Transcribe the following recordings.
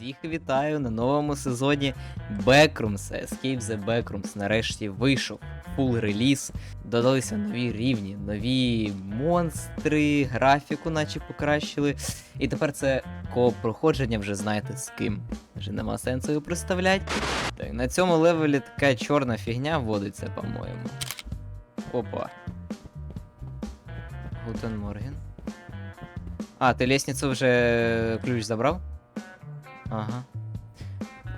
Всіх вітаю на новому сезоні Backrooms. Escape the Backrooms нарешті вийшов. Фул реліз. Додалися нові рівні, нові монстри, графіку, наче покращили. І тепер це кооп проходження вже знаєте з ким. Вже нема сенсу його представляти. Так, на цьому левелі така чорна фігня вводиться, по-моєму. Опа. Гутен Морген. А, ти лестницю вже ключ забрав? Ага.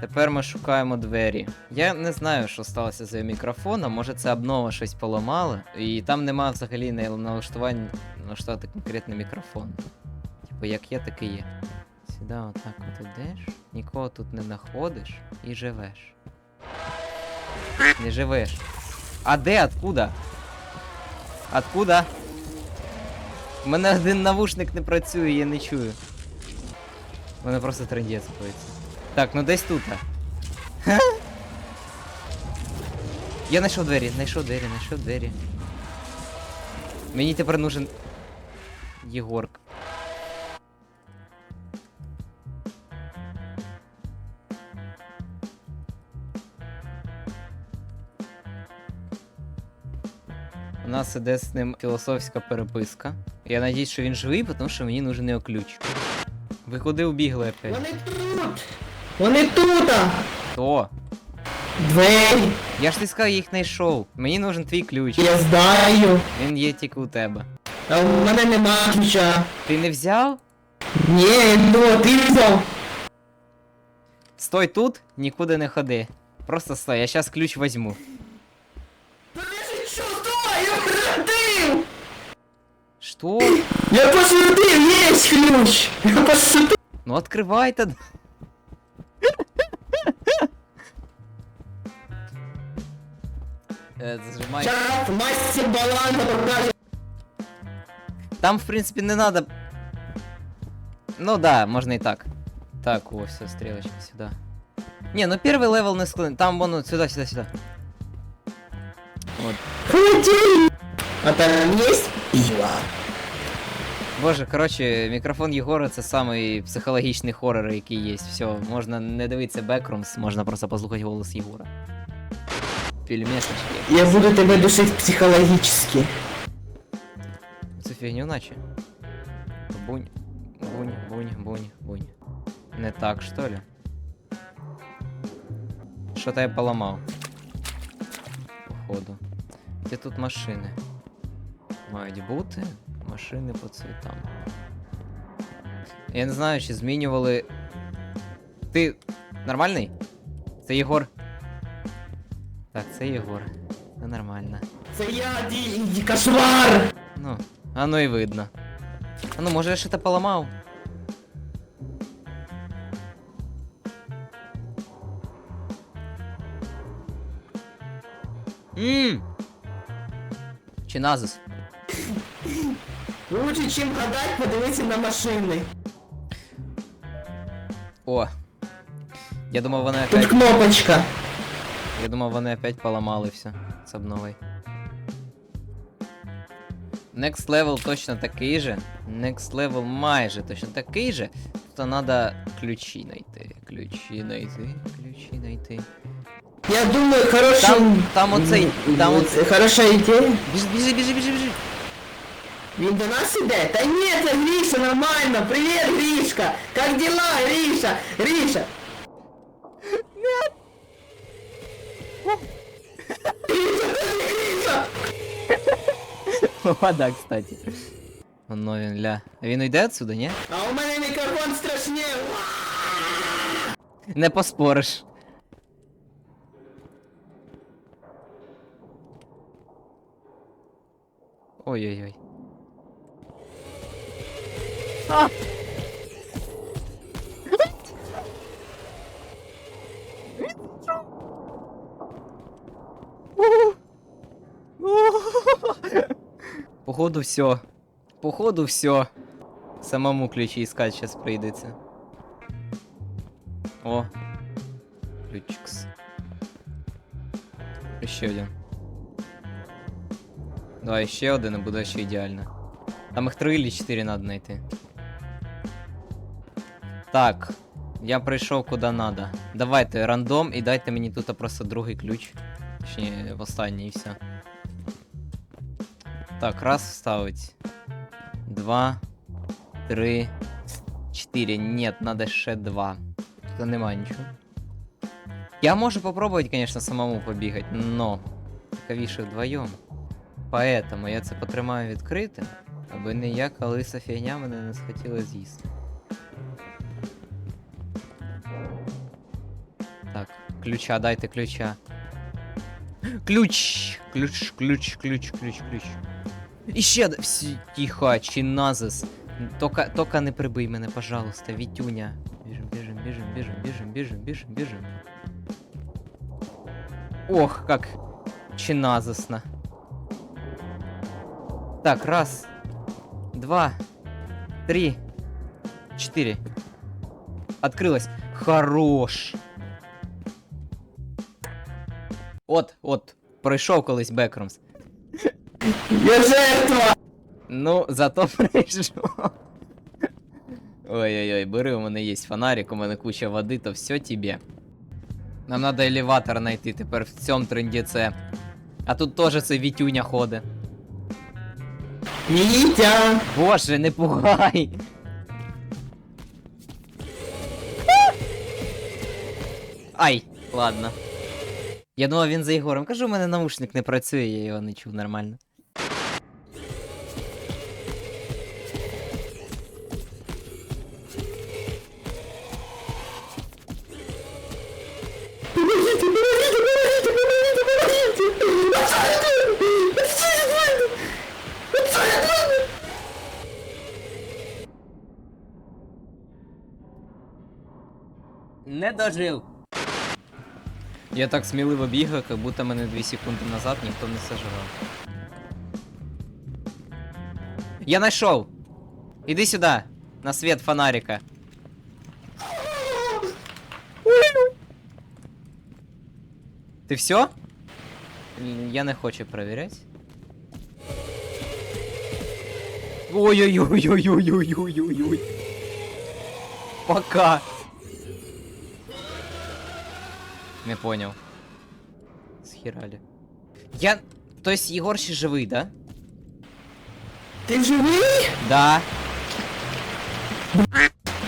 Тепер ми шукаємо двері. Я не знаю, що сталося з її мікрофоном, може це обнова щось поламала, і там нема взагалі налаштувань налаштувати конкретний мікрофон. Типу, як є, так і є. Сюди отак от ідеш, нікого тут не знаходиш і живеш. Не живеш. А де? Откуда? Откуда? У мене один навушник не працює, я не чую. У просто трендець коїться. Так, ну десь тут. Я знайшов двері, знайшов двері, знайшов двері. Мені тепер нужен Єгорк. У нас іде з ним філософська переписка. Я надіюсь, що він живий, тому що мені нужен його ключ. Ви куди убігли опять? Вони тут! Вони тут! Хто? Двері! Я ж ти сказав, я їх знайшов. Мені нужен твій ключ. Я знаю! Він є тільки у тебе. А у мене нема ключа. Ти не взяв? Ні, ну ти взяв. Стой тут, нікуди не ходи. Просто стой, я щас ключ возьму. Що? Я посвятив, є ключ! Я посвятив! Ну откривай та. Е, Зажимай. Зараз мастер баланса покаже. Там, в принципі, не надо. Ну да, можна і так. Так, о, все, стрелочка сюда. Не, ну первый левел не склон. Там вон вот сюда, сюда, сюда. Вот. Холодильник! А там есть пиво? Боже, коротше, мікрофон Єгора це самий психологічний хорор, який є. Все, можна не дивитися Backrooms, можна просто послухати голос Єгора. Пельмешечки. Я буду тебе душить психологически. Цю фігню наче. Бунь, бунь, бунь, бунь, бунь. Не так, що ли? Що-то я поламав. Походу. Де тут машини? Мають бути Машини по цвітам. Я не знаю, чи змінювали. Ти нормальний? Це Єгор. Так, це Єгор. Це нормально. Це я, ді... кошмар! Ну, оно і видно. А ну, може я щось поламав? Ммм! Чи назис? Лучше, чим гадать, подивитися на машини. О! Я думав, вони Тут опять. кнопочка. Я думав, вони опять поламали все з обновой. Next level точно такий же. Next level майже точно такий же. То надо ключі знайти. Ключі знайти. Ключі знайти. Я думаю, хороший... Там, там оцей. Там оцей. Хороша ідея. Біжи, біжи, біжи, біжи, біжи. Він до нас іде? Та ні, це Гріша, нормально. Привіт, Грішка. Как дела, Гріша? Гріша. Гріша, О, да, кстати. Воно він ля. А він уйде отсюда, ні? А у мене мікрофон страшне. Не поспориш. Ой-ой-ой. Походу все. Походу все. Самому ключі искать сейчас прийдеться. О. Ключикс. Ще один. Давай ще один і буде ще ідеально. Там їх три чи чотири надо знайти. Так. Я прийшов куди надо. Давайте рандом і дайте мені тут просто другий ключ. Точніше, в останній і все. Так, раз вставить. Два. Три. Чотири. Нет, надо ще два. Тут нема нічого. Я можу попробовать, конечно, самому побігати, но цікавіше вдвоєм. Поэтому я це потримаю відкритим, аби ніяка лиса фігня мене не схотіла з'їсти. ключа, дайте ключа. Ключ! Ключ, ключ, ключ, ключ, ключ. І ще д- всі тихо, чиназис. Тока, тока не прибий мене, пожалуйста, Вітюня. Біжим, біжим, біжим, біжим, біжим, біжим, біжим, біжим. Ох, как чиназисно. Так, раз, два, три, четыре. Открылась. Хорош. От, от, пройшов колись Бекрумс. Я жертва! Ну, зато прийшов. Ой-ой-ой, бери, у мене є фонарик, у мене куча води, то все тебе. Нам надо елеватор знайти тепер в цьому трендіце. А тут теж це Вітюня ходить. Вітя! Боже, не пугай! Ай, ладно. Я думав, він за Єгором. Кажу, у мене наушник не працює, я його не чув нормально. Помогите, помогите, Я так сміливо бігаю, як будто мене 2 секунди назад ніхто не сожрав. Я знайшов! Іди сюди! На свет фонарика. Ти все? Я не хочу проверять. Ой-ой-ой-ой-ой-ой-ой-ой-ой. Пока. Не понял. Схерали. Я... То есть Егор ще живий, да? Ти живий? Да.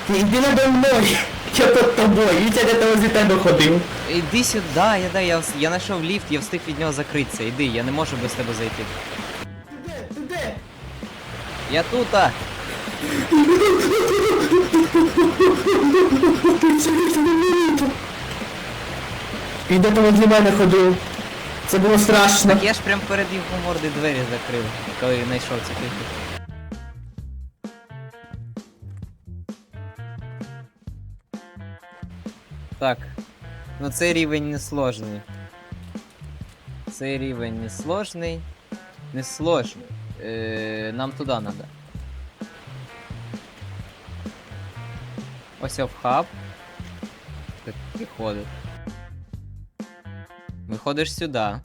Ти йди надо мною. Я под тобою. Вітя де того зі тебе ходив. Іди сюди, я, да, я, я знайшов ліфт, я встиг від нього закритися. Іди, я не можу без тебе зайти. Ти де? Ти де? Я тут. а. Він до того мене ходив. Це було страшно. Так я ж прям перед його морди двері закрив, коли знайшов цю книгу. Так. Ну цей рівень не сложний. Цей рівень не сложний. Не сложний. Е, нам туди треба. Ось в хаб. Так приходить. Виходиш сюди.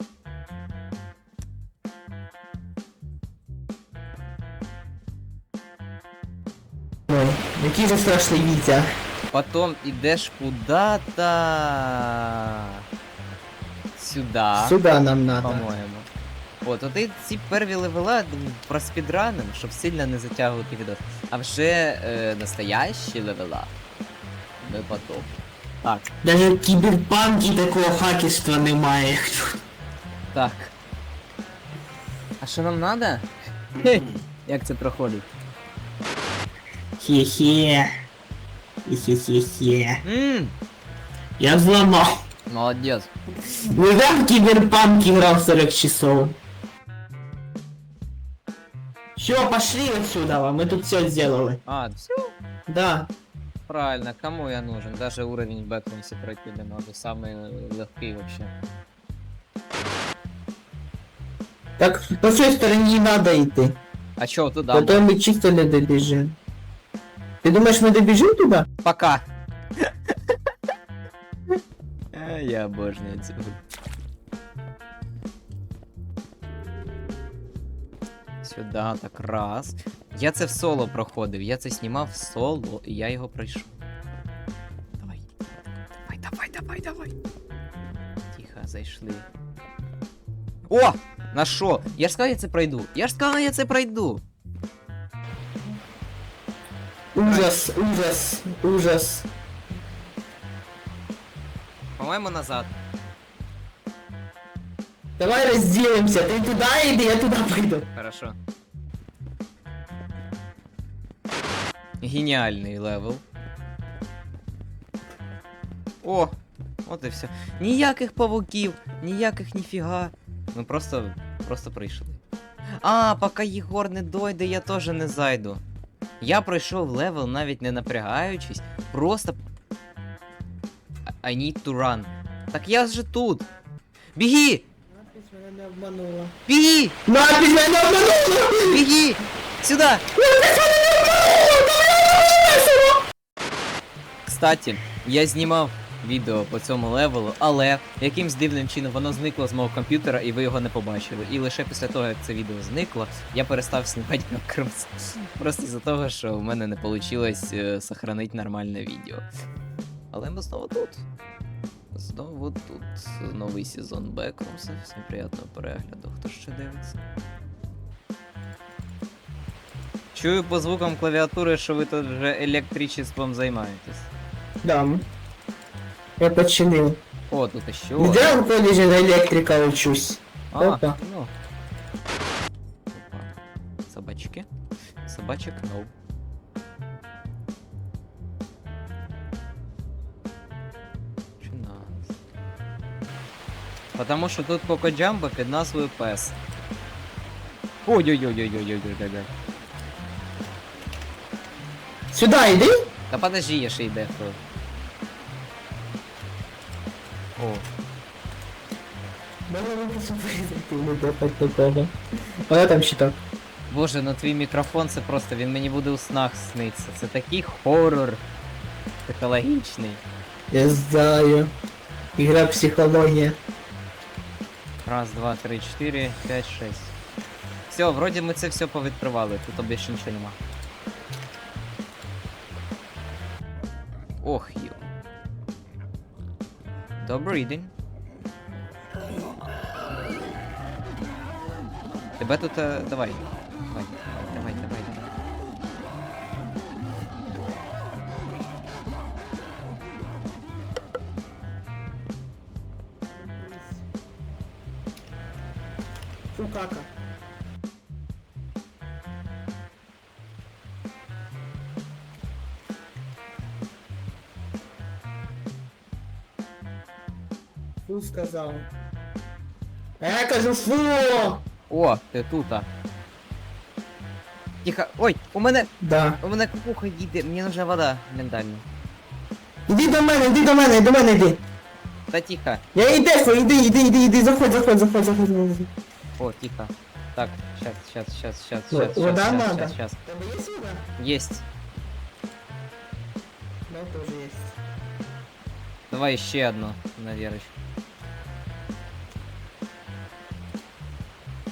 Ой, який же страшний Вітя. Потом идешь куда-то сюда, Сюди нам надо. по-моєму. От, от і ці перві левела проспідраним, щоб сильно не затягувати відос. А вже е, настоящі левела. Ми потом. Так, Даже в кіберпанкі такого хакерства немає. так. А що нам надо? Хе, Як це проходить? Хе-хе. Хе-хе-хе. Ммм, Я взломав. молодець. Уже в киберпанк играл 40 часов. Все, пошли отсюда, мы тут все сделали. А, все. Да Правильно, кому я нужен? Даже уровень в Бэкрумсе пройти не надо. Самый легкий вообще. Так, по той стороне не надо идти. А чё туда? Потом мы чисто не добежим. Ты думаешь, мы добежим туда? Пока. А, Я обожнюю цю. Сюда, так раз. Я це в соло проходив, я це знімав в соло, і я його пройшов. Давай, давай. Тихо, зайшли. О! На що? Я ж сказав, я це пройду. Я ж сказав, я це пройду. Ужас, ужас, ужас. По-моєму, назад. Давай разделимся. Ты туда иди, я туда пойду. Хорошо. Геніальний левел. О! От і все. Ніяких павуків, ніяких ніфіга. Ми просто. просто прийшли. А, поки Єгор не дойде, я теж не зайду. Я пройшов левел, навіть не напрягаючись, просто. I need to run. Так я же тут. Біги! Не обманула. Біги! Надпись меня не обманула! Біги! Сюда! Кстати, я знімав відео по цьому левелу, але якимсь дивним чином воно зникло з мого комп'ютера і ви його не побачили. І лише після того, як це відео зникло, я перестав знімати макрос. Просто із-за того, що в мене не вийшло сохранити нормальне відео. Але ми знову тут. Знову тут новий сезон Бекрумса. Всім приємного перегляду. Хто ще дивиться? Чую по звукам клавіатури, що ви тут вже електричеством займаєтесь. Да. Я починил. О, тут ще. Где я в колледже на электрика учусь? А, Опа. ну. Собачки. Собачек no. Потому що тут Коко Джамбо під назвою Пес. Ой-ой-ой-ой-ой-ой-ой-ой. Сюда иди. Та подожди, я ще йде хто. О, Не допать такого. А там щиток. Боже, ну твій мікрофон це просто, він мені буде у снах сниться. Це такий хорор психологічний. Я знаю. Игра психология. Раз, два, три, чотири, п'ять, шесть. Все, вроді ми це все повідкривали, тут більше нічого нема. Ох, йо. Добрий день. Тебе тут. е, давай. Фу, кака. Фу сказал. А кажу фу! О, ти тута. Тихо. Ой, у мене. Да. У мене кукуха їде, мені нужна вода ментальна. Іди до мене, іди до мене, до мене йди. Та тихо. Я дефу, іди, іди, іди, іди, заходь, заходь, заходь, заходь, заходь. О, тихо. Так, сейчас, сейчас, сейчас, сейчас, Ну, сейчас, вода сейчас, надо. сейчас, сейчас. Тебе є сюда? Есть. Да, тоже есть. Давай еще одну на Верочку.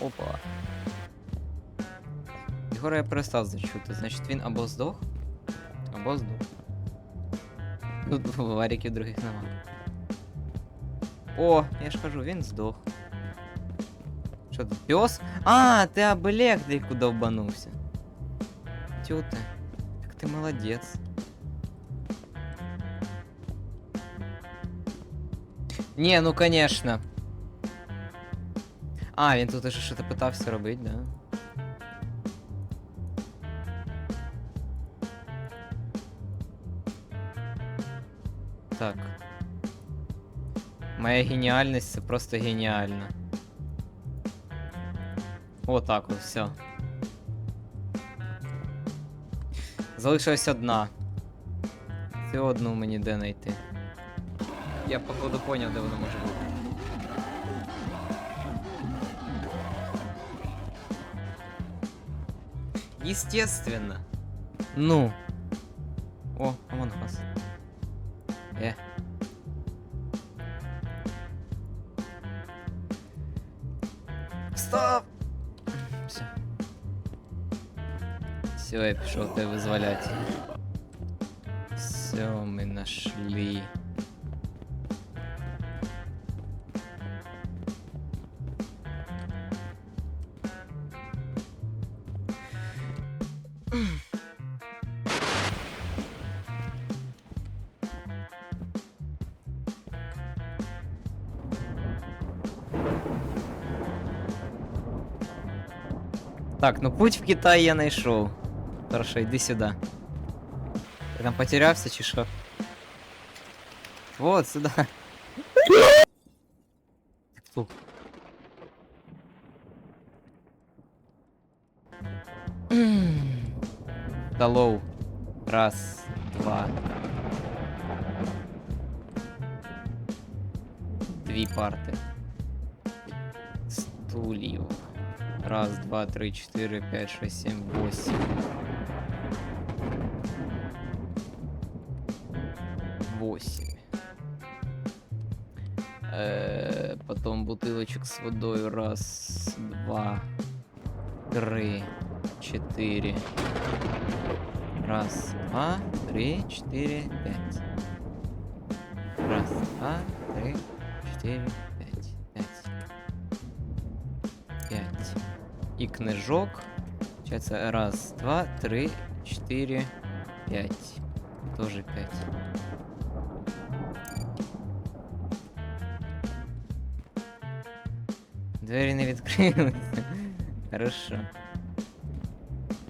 Опа. Єгора я перестав зачути, значить він або здох, або здох. Тут варіків других нема. О, я ж кажу, він здох. Що тут, пес? А, ти об електрику довбанувся. Тю ти, як ти молодець. Не, ну конечно. А, він тут ще щось питався робити, да? Так. Моя геніальність це просто геніально. О, так от, все. Залишилась одна. Цю одну мені де знайти. Я походу поняв, де вона може бути. Естественно. Ну. давай пішов тебе визволять. Все, ми нашли. Так, ну путь в Китай я знайшов. Хорошо, йди сюди. Ти там потерявся чи? Вот, сюди. Фу. Талоу. Раз, два. Дві парти. Стульів. Раз, два, три, четыре, пять, шесть, семь. Восемь. Бутылочек с водой. Раз, два, три, четыре. Раз, два, три, четыре, пять. Раз, два, три, четыре, пять. Пять. Пять. І книжок. Получается, раз, два, три, четыре, пять. Тоже пять. Двері не відкрилися. Хорошо.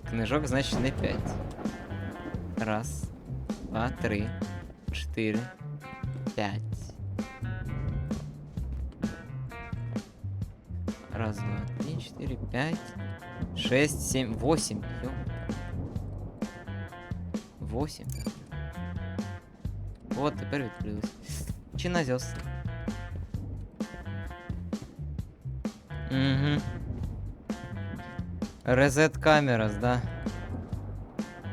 Книжок, значить, не 5. Раз, два, три, чотири, п'ять. Раз, два, три, четыре, пять, шесть, семь, восемь. Ё. Восемь. так. Вот, тепер відкрилось. Чи на Угу. Резет камерас, да?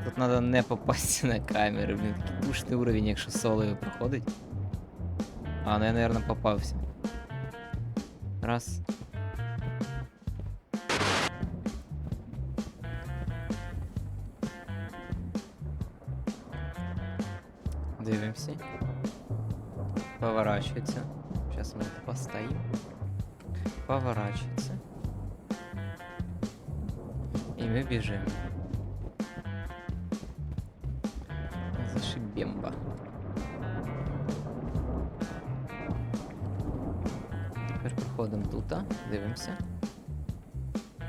Тут надо не попасть на камеры, блин, такий душний уровень, якщо солою проходить. А, ну я, наверное, попався. Раз. Дивимося. Поворачивается. Сейчас мы это постоим. Поворачивается. И мы бежим. Зашибемба. Тепер проходимо тут, а? дивимося.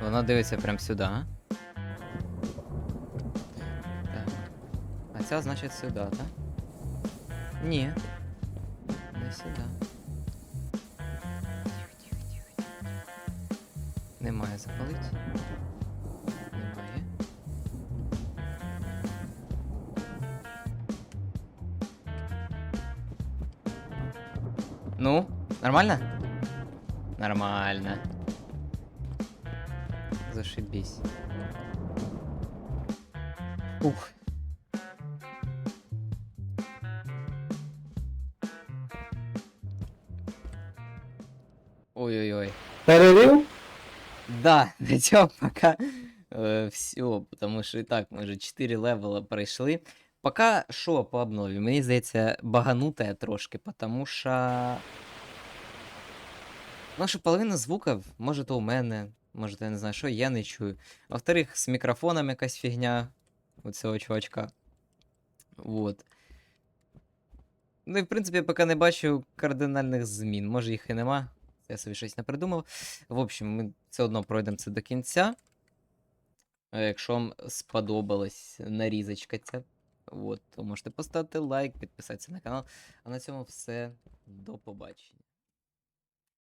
Вона дивиться прямо сюди. а? Так. А ця значить сюди, так? Ні. Запалить. Немає. Ну, нормально? Нормально. Зашибись. Ух. Ой-ой-ой. Перерив? Да, на цьому пока э, все, потому що і так ми вже 4 левела пройшли. Пока що по обнові? Мені здається, багануте трошки, потому що. Ну, що половина звуків, може, то у мене, може, я не знаю, що я не чую. Во-вторых, з мікрофоном якась фігня у цього чувачка. Вот. Ну і в принципі, я поки не бачу кардинальних змін. Може їх і нема. Я собі щось не придумав. В общем, ми все одно пройдемо це до кінця. Якщо вам сподобалась нарізочка ця, от, то можете поставити лайк, підписатися на канал. А на цьому все. До побачення.